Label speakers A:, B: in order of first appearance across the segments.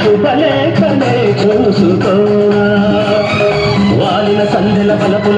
A: శుభలేఖలే చూసుకోనా వాలిన
B: సంధ్యల పలపుల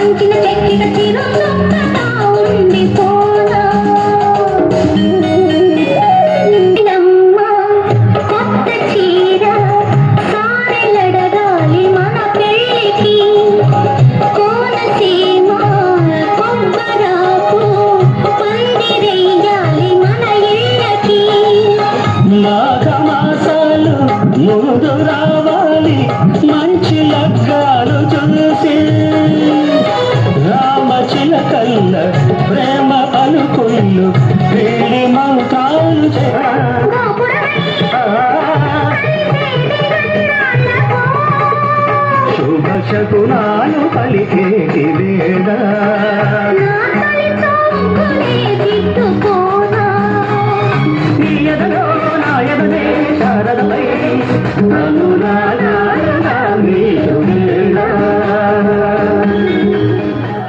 B: వంచిన చెక్కిట చిరు
A: శుభ నాను పలికేటి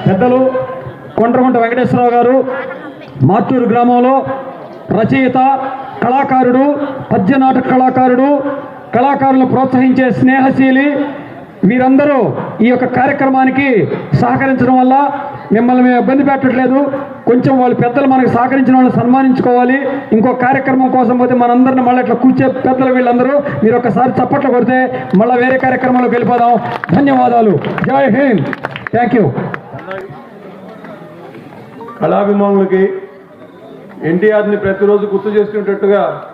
C: పెద్దలు కొండ్రగుంట వెంకటేశ్వరరావు గారు మాతూరు గ్రామంలో రచయిత కళాకారుడు పద్య నాటక కళాకారుడు కళాకారులను ప్రోత్సహించే స్నేహశీలి మీరందరూ ఈ యొక్క కార్యక్రమానికి సహకరించడం వల్ల మిమ్మల్ని మేము ఇబ్బంది పెట్టట్లేదు. కొంచెం వాళ్ళు పెద్దలు మనకు సహకరించిన వాళ్ళని సన్మానించుకోవాలి. ఇంకో కార్యక్రమం కోసం పోతే మనందరిని మళ్ళీ ఇట్లా కూర్చే పెద్దలు వీళ్ళందరూ మీరు ఒకసారి చప్పట్లు కొడితే మళ్ళీ వేరే కార్యక్రమంలోకి వెళ్ళిపోదాం. ధన్యవాదాలు. జై హింద్. Thank you.
D: కళాభిమానులకి ఎన్టీఆర్ని ప్రతిరోజు గుర్తు చేసుకునేటట్టుగా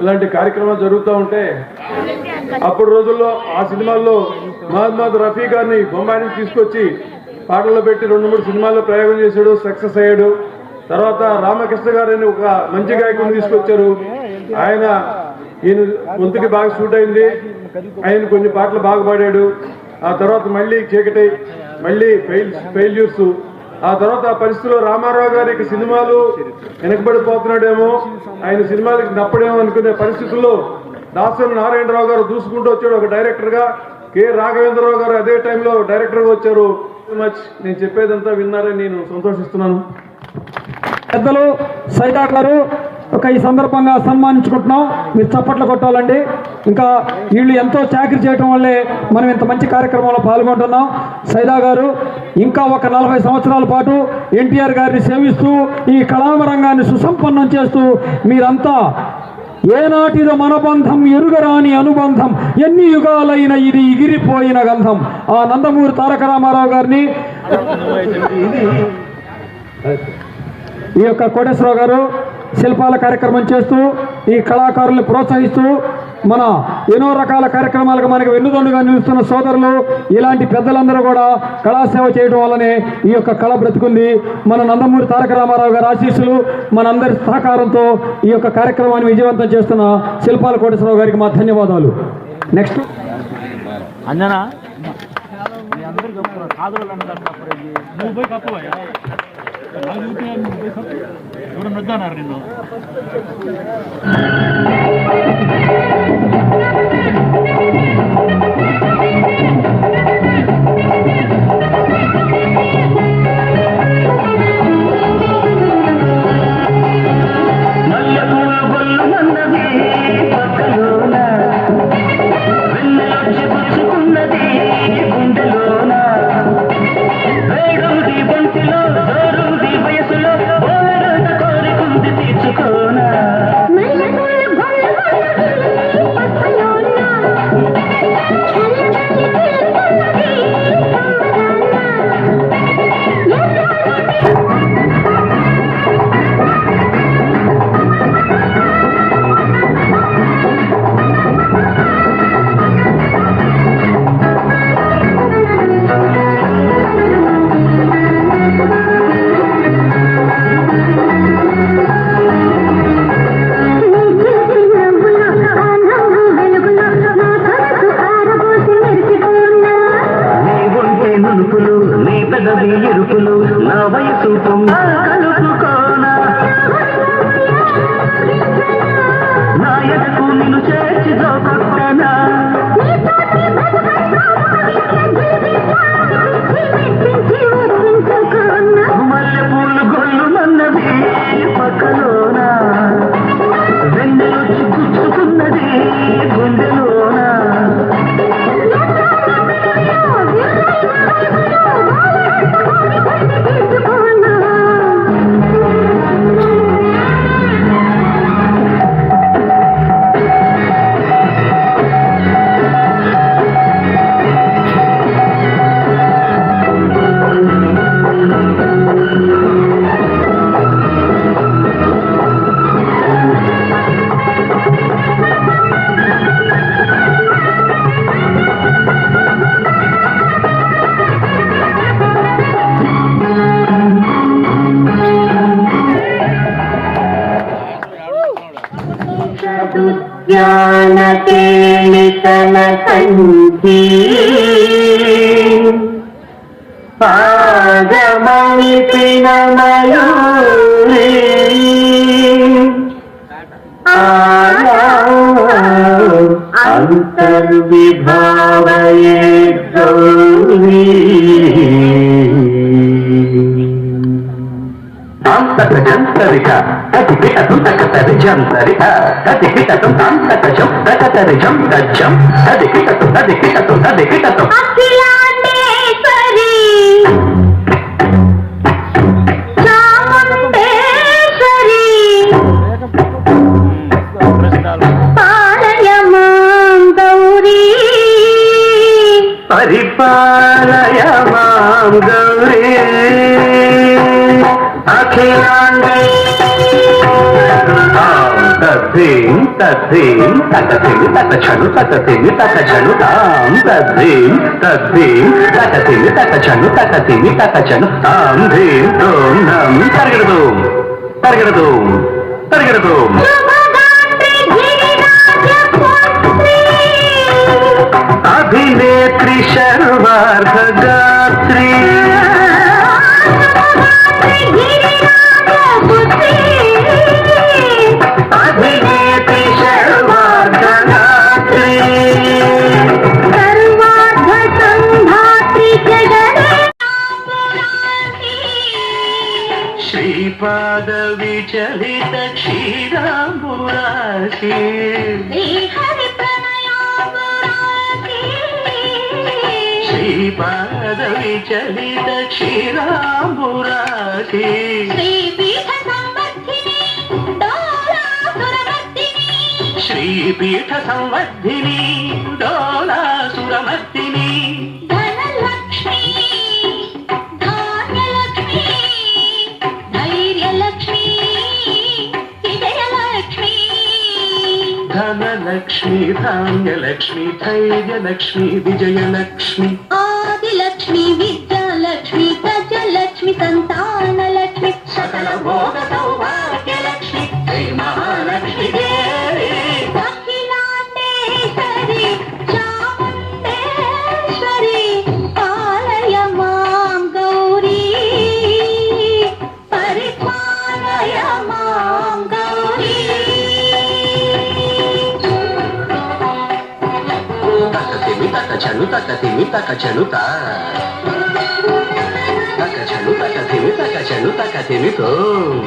D: ఇలాంటి కార్యక్రమాలు జరుగుతూ ఉంటే అప్పుడు రోజుల్లో ఆ సినిమాల్లో మహమ్మద్ రఫీ గారిని బొంబాయి నుంచి తీసుకొచ్చి పాటల్లో పెట్టి రెండు మూడు సినిమాల్లో ప్రయోగం చేశాడు సక్సెస్ అయ్యాడు. తర్వాత రామకృష్ణ గారిని ఒక మంచి గాయకుని తీసుకొచ్చారు. ఆయన ఈయన గొంతుకి బాగా సూట్ అయింది. ఆయన కొన్ని పాటలు బాగా పాడాడు. ఆ తర్వాత మళ్ళీ చీకటి మళ్ళీ ఫెయిల్ ఫెయిల్యూర్స్. ఆ తర్వాత ఆ పరిస్థితిలో రామారావు గారికి సినిమాలు వెనకబడిపోతున్నాడేమో. ఆయన సినిమాలకి నప్పడేమో అనుకునే పరిస్థితుల్లో దాసరి నారాయణరావు గారు దూసుకుంటూ వచ్చాడు ఒక డైరెక్టర్గా కె రాఘవేంద్రరావు గారు అదే టైంలో డైరెక్టర్గా వచ్చారు మచ్ నేను చెప్పేదంతా విన్నారని నేను సంతోషిస్తున్నాను.
C: పెద్దలు సైదా గారు ఒక ఈ సందర్భంగా సన్మానించుకుంటున్నాం. మీరు చప్పట్లు కొట్టాలండి. ఇంకా వీళ్ళు ఎంతో చాకరీ చేయడం వల్లే మనం ఇంత మంచి కార్యక్రమంలో పాల్గొంటున్నాం. సైదా గారు ఇంకా ఒక నలభై సంవత్సరాల పాటు ఎన్టీఆర్ గారిని సేవిస్తూ ఈ కళామ రంగాన్ని సుసంపన్నం చేస్తూ మీరంతా ఏనాటిదో మనబంధం ఎరుగరాని అనుబంధం ఎన్ని యుగాలైన ఇది ఎగిరిపోయిన గంధం. ఆ నందమూరి తారక రామారావు గారిని ఈ యొక్క కోటేశ్వరరావు గారు శిల్పాల కార్యక్రమం చేస్తూ ఈ కళాకారుల్ని ప్రోత్సహిస్తూ మన ఎన్నో రకాల కార్యక్రమాలకు మనకు వెన్నుదన్నుగా నిలుస్తున్న సోదరులు ఇలాంటి పెద్దలందరూ కూడా కళాసేవ చేయడం వల్లనే ఈ యొక్క కళ బ్రతుకుంది. మన నందమూరి తారక రామారావు గారి ఆశీస్సులు మనందరి సహకారంతో ఈ యొక్క కార్యక్రమాన్ని విజయవంతం చేస్తున్న శిల్పాల కోటేశ్వరరావు గారికి మా ధన్యవాదాలు. నెక్స్ట్
E: అంజనా? మీ అందరూ చెప్తున్నారు కాదు
A: మధుద్యాన కేళితల కంఠీ పాదమణి పినమయూరీ అంతర్విభావయే గౌరీ. తాంతక జంతరిక కతి పిటతం తకతరి జంతరిక కతి పిటతం తాంతక జం తకతరి జం తద్దీం తద్దీం తకతిమి తకచను తకతిమి తకచను తాం తద్దీం తద్దీం తకతిమి తకచను తకతిమి తకచను తాం ధీం తోం నం తరగడదు తరగడదు తరగడదు అభినేత్రి క్షీరాంబురాశి శ్రీపాద విచలిత క్షీరాంబురాశి. శ్రీపీఠ సంవర్ధిని డోలాసురమర్దిని ధనలక్ష్మి ధాన్యలక్ష్మి ధైర్యలక్ష్మి విజయలక్ష్మి.
B: ఆదిలక్ష్మి విద్యాలక్ష్మి గజలక్ష్మి సంతానలక్ష్మి
A: సకల భోగ తకచను తక తకచను తక తకచను తకతిమి తకచను తకతిమితో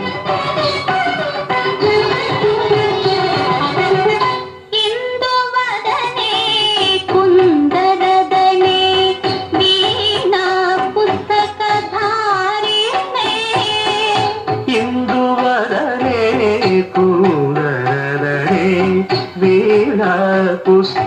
B: ఇందువదనే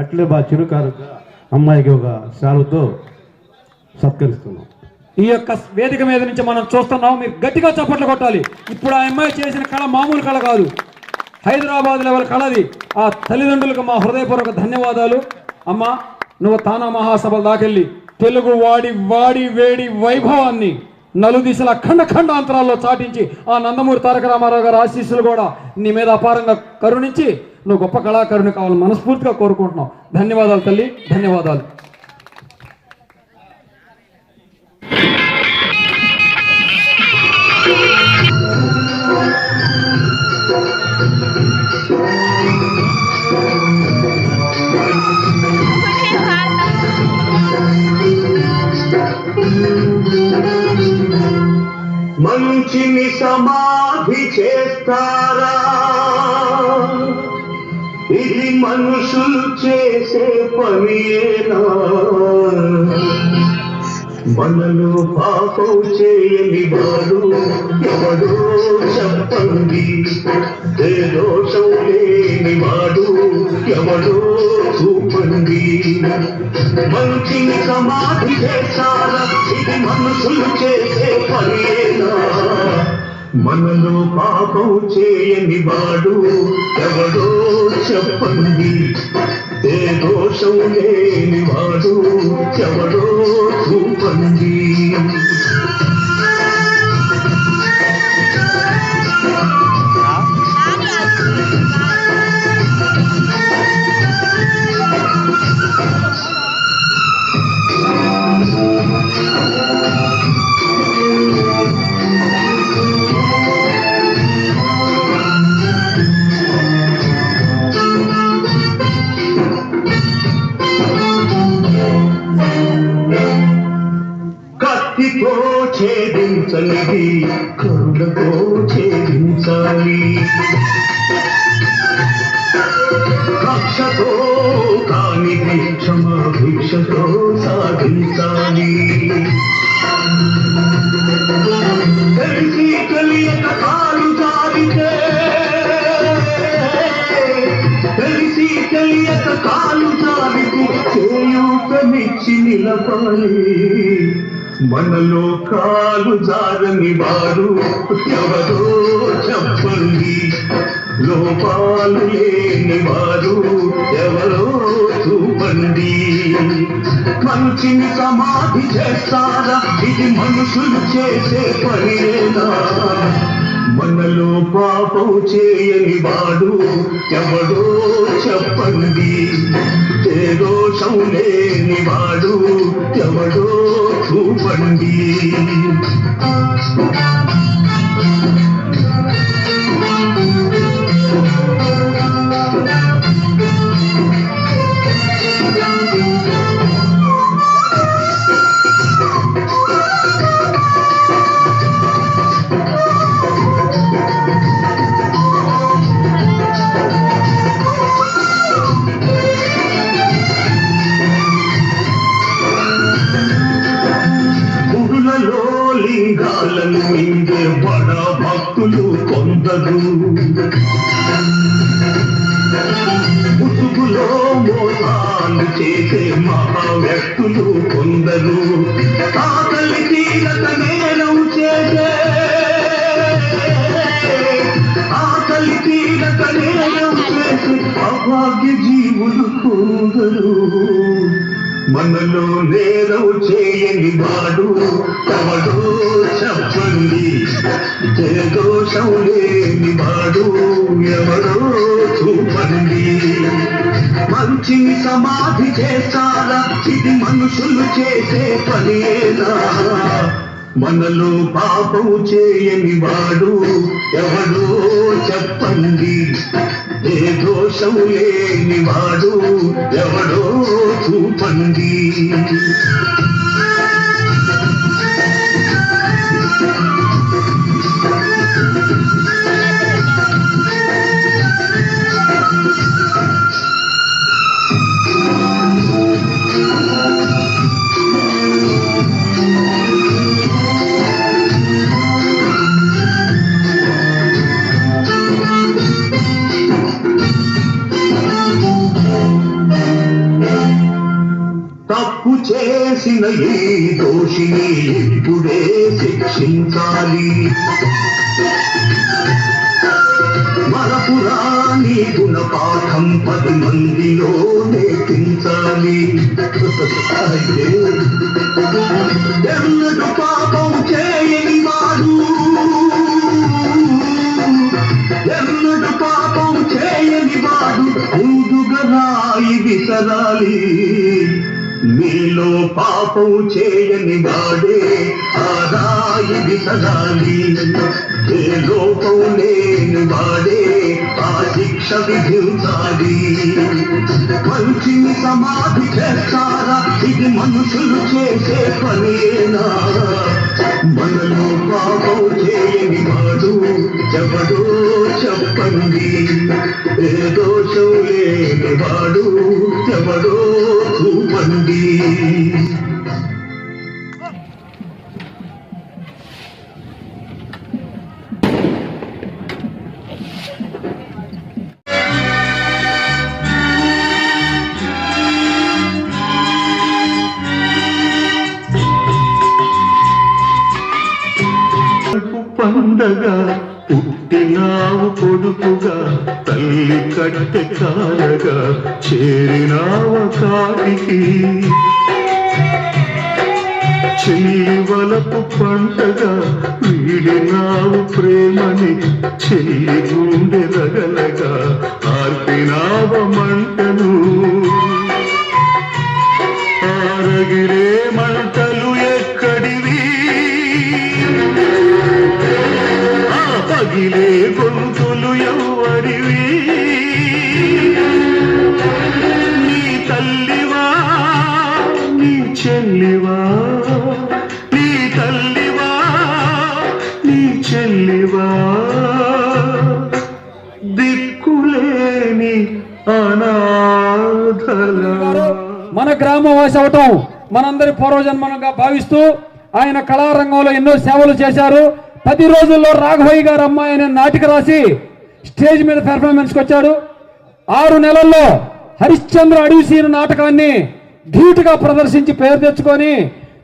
F: అట్లే బా చిరుకారుగా అమ్మాయికి ఒక శాలుతో సత్కరిస్తున్నాం.
C: ఈ యొక్క వేదిక మీద నుంచి మనం చూస్తున్నాం మీరు గట్టిగా చప్పట్లు కొట్టాలి. ఇప్పుడు ఆ అమ్మాయి చేసిన కళ మామూలు కళ కాదు. హైదరాబాద్ లెవెల్ కళది. ఆ తల్లిదండ్రులకు మా హృదయపూర్వక ధన్యవాదాలు. అమ్మా నువ్వు తానా మహాసభలు దాకెళ్ళి తెలుగు వాడి వాడి వేడి వైభవాన్ని నలుదిశల ఖండ ఖండాంతరాల్లో చాటించి ఆ నందమూరి తారక రామారావు గారి ఆశీస్సులు కూడా నీ మీద అపారంగా కరుణించి నువ్వు గొప్ప కళాకారుని కావాలని మనస్ఫూర్తిగా కోరుకుంటున్నావు. ధన్యవాదాలు తల్లి ధన్యవాదాలు.
G: మంచిని సమాధి చేస్తారా? ఇది మనుషులు చేసే పనియేనా మనలో పాపం చేయని వాడు ఎవడో చెప్పండి ఏ దోషం లేని వాడు ఎవడో చూపండి మంచిని సమాధి చేశారా ఇది మనుషులు చేసే పనియేనా మనలో పాపం చేయని వాడు ఎవడో చెప్పండి ఏ దోషం లేని వాడు ఎవడో చూపండి. 哪里啊？కక్షతో కానిది క్షమాభిక్షతో సాధించాలి. తెలిసి తెలియక కాలు జారితే తెలిసి తెలియక కాలు జారితే చేయూతమిచ్చి నిలపాలి. మనలో కాలు జారని వారు ఎవరో చెప్పండి. లోపాలు లేని వారు ఎవరో చూపండి. మంచిని సమాధి చేస్తారా? ఇది మనుషులు చేసే పనిరేనా మనలో పాపం చేయని వాడు ఎవడో చెప్పండి. ఏ దోషం లేని వాడు ఎవడో చూపండి. మనలో నేరం చేయని వాడు ఎవడో? చెప్పండి. జయదోషం లేని వాడు ఎవరో చూపండి. మంచిని సమాధి చేస్తారా ఇది మనుషులు చేసే పనియేనా మనలో పాపం చేయని వాడు ఎవడో? చెప్పండి. ఏ దోషం లేని వాడు ఎవడో చూపండి. దోషిని ఇప్పుడే శిక్షించాలి. మరపురాని గుణపాఠం పది మందిలో నేర్పించాలి. ఎన్నడు పాపం చేయని వాడు. ఎన్నడు పాపం చేయని వాడు. ముందుగా రాయి విసరాలి. మీలో పాపం చేయని వాడే. ఆ రాయి విసరాలి ఏ లోపం లేని వాడే. ఆ శిక్ష విధించాలి. మంచిని సమాధి చేస్తారా? ఇది మనుషులు చేసే పనేనా? మనలో పాపం చేయని వాడు ఎవడో చెప్పండి. ఏ దోషం లేని వాడు ఎవడో చేరినావ కాటికి చెల్లి వలపు పంటగా వీడినావు ప్రేమని చెల్లి గుండె రగలగా ఆర్పినావ మంటను ఆరగిరే మంటలు ఎక్కడివి? ఆ పగిలే
C: మన గ్రామవాసి అవటం మనందరి పూర్వజన్మనంగా భావిస్తూ ఆయన కళారంగంలో ఎన్నో సేవలు చేశారు. పది రోజుల్లో రాఘవయ్య గారు అమ్మాయి అనే నాటిక రాసి స్టేజ్ మీద పెర్ఫార్మెన్స్కి వచ్చాడు. ఆరు నెలల్లో హరిశ్చంద్ర అడివిసీన నాటకాన్ని ధీటుగా ప్రదర్శించి పేరు తెచ్చుకొని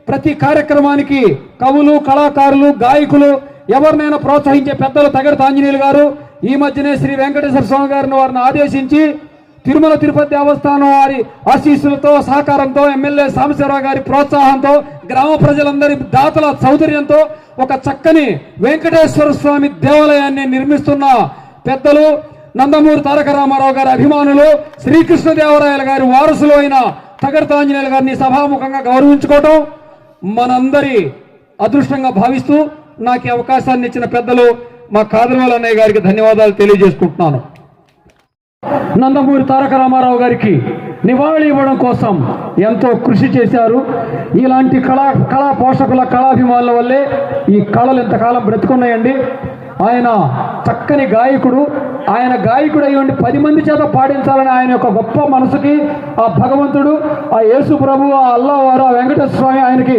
C: ప్రతి కార్యక్రమానికి కవులు కళాకారులు గాయకులు ఎవరినైనా ప్రోత్సహించే పెద్దలు తగడి తాంజనేయులు గారు. ఈ మధ్యనే శ్రీ వెంకటేశ్వర స్వామి గారిని వారిని ఆదేశించి తిరుమల తిరుపతి దేవస్థానం వారి ఆశీస్సులతో సహకారంతో ఎమ్మెల్యే సాంబశివరావు గారి ప్రోత్సాహంతో గ్రామ ప్రజలందరి దాతల సౌకర్యంతో ఒక చక్కని వెంకటేశ్వర స్వామి దేవాలయాన్ని నిర్మిస్తున్న పెద్దలు నందమూరి తారక రామారావు గారి అభిమానులు శ్రీకృష్ణదేవరాయల గారి వారసులు అయిన తగర్తాంజనేయులు గారిని సభాముఖంగా గౌరవించుకోవటం మనందరి అదృష్టంగా భావిస్తూ నాకు అవకాశాన్ని ఇచ్చిన పెద్దలు మా కాదరవాల అన్నయ్య గారికి ధన్యవాదాలు తెలియజేసుకుంటున్నాను. నందమూరి తారక రామారావు గారికి నివాళి ఇవ్వడం కోసం ఎంతో కృషి చేశారు. ఇలాంటి కళా కళా పోషకుల కళాభిమానుల వల్లే ఈ కళలు ఇంతకాలం బ్రతుకున్నాయండి. ఆయన చక్కని గాయకుడు. ఆయన గాయకుడు అయి ఉండి పది మంది చేత పాడించాలని ఆయన యొక్క గొప్ప మనసుకి ఆ భగవంతుడు ఆ యేసు ప్రభు ఆ అల్లవారు ఆ వెంకటేశ్వర స్వామి ఆయనకి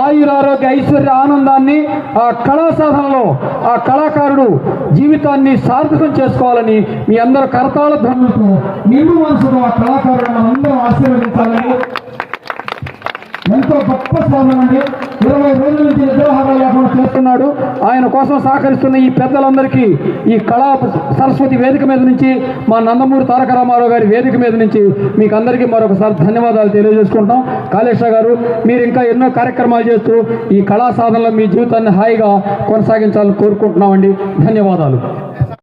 C: ఆయురారోగ్య ఐశ్వర్య ఆనందాన్ని ఆ కళా సాధనలో ఆ కళాకారుడు జీవితాన్ని సార్థకం చేసుకోవాలని మీ అందరు కరతాళ ధ్వనులతో నిండు మనసులో ఆ కళాకారుడు మనందరం ఆశీర్వదించాలని ఎంతో గొప్ప స్వామి అండి ఇరవై రోజుల నుంచి నిద్రాహారాలు లేకుండా చేస్తున్నాడు. ఆయన కోసం సహకరిస్తున్న ఈ పెద్దలందరికీ ఈ కళా సరస్వతి వేదిక మీద నుంచి మా నందమూరి తారక రామారావు గారి వేదిక మీద నుంచి మీకు అందరికీ మరొకసారి ధన్యవాదాలు తెలియజేసుకుంటాం. కాళేశ్వర గారు మీరు ఇంకా ఎన్నో కార్యక్రమాలు చేస్తూ ఈ కళా సాధనలో మీ జీవితాన్ని హాయిగా కొనసాగించాలని కోరుకుంటున్నామండి. ధన్యవాదాలు.